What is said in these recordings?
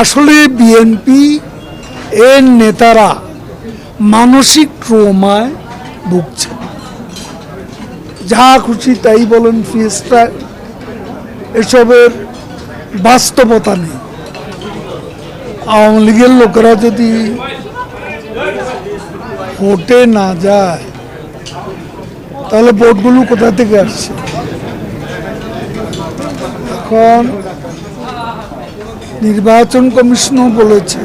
আসলে বিএনপি এর নেতারা মানসিক ট্রোমায় ভুগছে। যা খুশি তাই বলেন ফিয়েস্টা। এসবের বাস্তবতা নেই। আওয়ামী লীগের লোকেরা যদি ভোটে না যায়, তাহলে ভোটগুলো কোথা থেকে আসছে? এখন নির্বাচন কমিশনও বলেছে,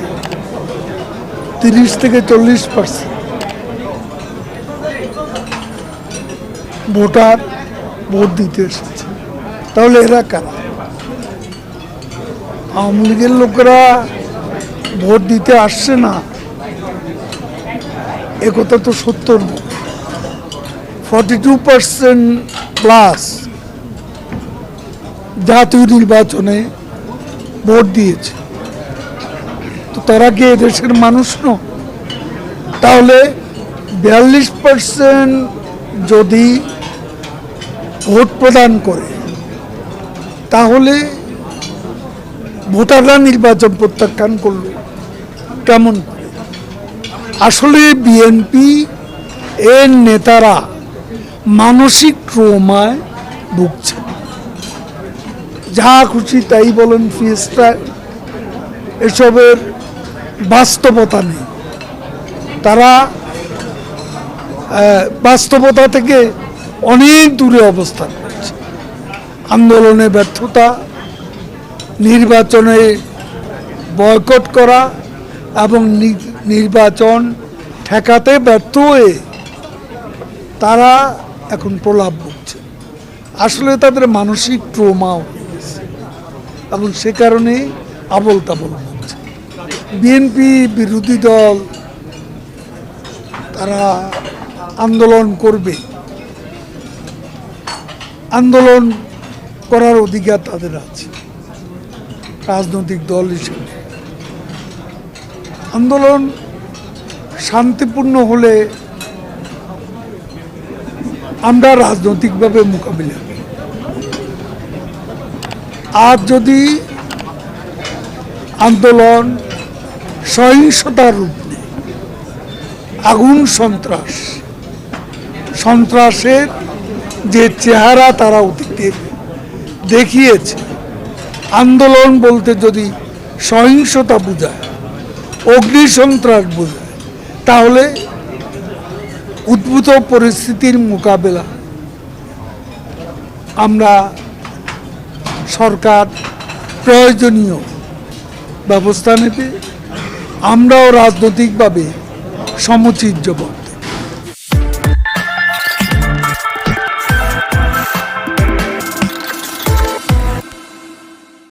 তিরিশ থেকে চল্লিশ পার্সেন্ট। ভোটার ভোট দিতে এসেছে। তাহলে এরা কারা? আওয়ামী লীগের লোকেরা ভোট দিতে আসছে না। একথা তো সত্য ফর্টি টু পার্সেন্ট প্লাস জাতীয় নির্বাচনে ভোট দিয়েছে। তো তারা কি দেশের মানুষ ন তাহলে বিয়াল্লিশ পার্সেন্ট যদি ভোট প্রদান করে, তাহলে ভোটাররা নির্বাচন প্রত্যাখ্যান করল। কেমন আসলে বিএনপি এর নেতারা মানসিক ট্রোমায় ভুগছে। যা খুশি তাই বলেন ফিয়েস্টা এসবের বাস্তবতা নেই। তারা বাস্তবতা থেকে অনেক দূরে অবস্থান করছে। আন্দোলনে ব্যর্থতা, নির্বাচনে বয়কট করা এবং নির্বাচন ঠেকাতে ব্যর্থ হয়ে তারা এখন প্রলাপ ভুগছে আসলে তাদের মানসিক ট্রোমা গেছে এবং সে কারণে আবল তাবল বলছে বিএনপি বিরোধী দল, তারা আন্দোলন করবে। আন্দোলন করার অধিকার তাদের আছে, রাজনৈতিক দল হিসেবে। আন্দোলন শান্তিপূর্ণ হলে আমরা রাজনৈতিকভাবে মোকাবিলা আর যদি আন্দোলন সহিংসতার রূপ, আগুন সন্ত্রাস, সন্ত্রাসের যে চেহারা তারা অতীতে দেখিয়েছে, আন্দোলন বলতে যদি সহিংসতা বোঝায়, অগ্নি সন্ত্রাস বোঝায়, তাহলে উদ্ভূত পরিস্থিতির মোকাবেলা আমরা সরকার প্রয়োজনীয় ব্যবস্থা নেবে। আমরাও রাজনৈতিকভাবে সমচিত জবাব